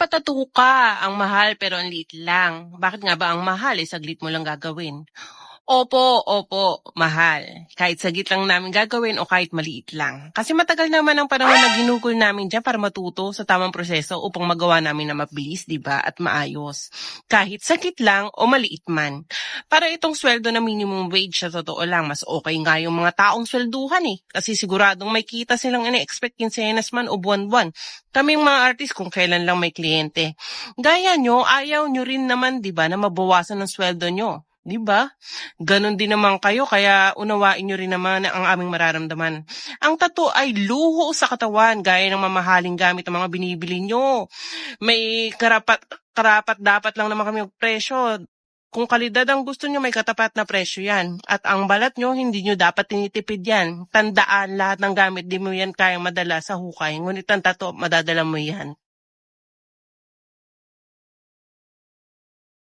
Patato ka, ang mahal pero ang liit lang. Bakit nga ba ang mahal eh saglit mo lang gagawin? Opo, opo, mahal. Kahit saglit lang namin gagawin o kahit maliit lang. Kasi matagal naman ang panahon na ginugol namin dyan para matuto sa tamang proseso upang magawa namin na mabilis, di ba, at maayos. Kahit saglit lang o maliit man. Para itong sweldo na minimum wage sa totoo lang, mas okay nga yung mga taong swelduhan eh. Kasi siguradong may kita silang ina-expect kinsenas man o buwan-buwan. Kaming mga artist kung kailan lang may kliyente. Gaya nyo, ayaw nyo rin naman, di ba, na mabawasan ng sweldo nyo. Di ba? Ganon din naman kayo, kaya unawain nyo rin naman ang aming mararamdaman. Ang tato ay luho sa katawan, gaya ng mamahaling gamit ng mga binibili nyo. May karapat, karapat dapat lang naman kami presyo. Kung kalidad ang gusto nyo, may katapat na presyo yan. At ang balat nyo, hindi nyo dapat tinitipid yan. Tandaan, lahat ng gamit, di mo yan kayang madala sa hukay. Ngunit ang tato, madadala mo yan.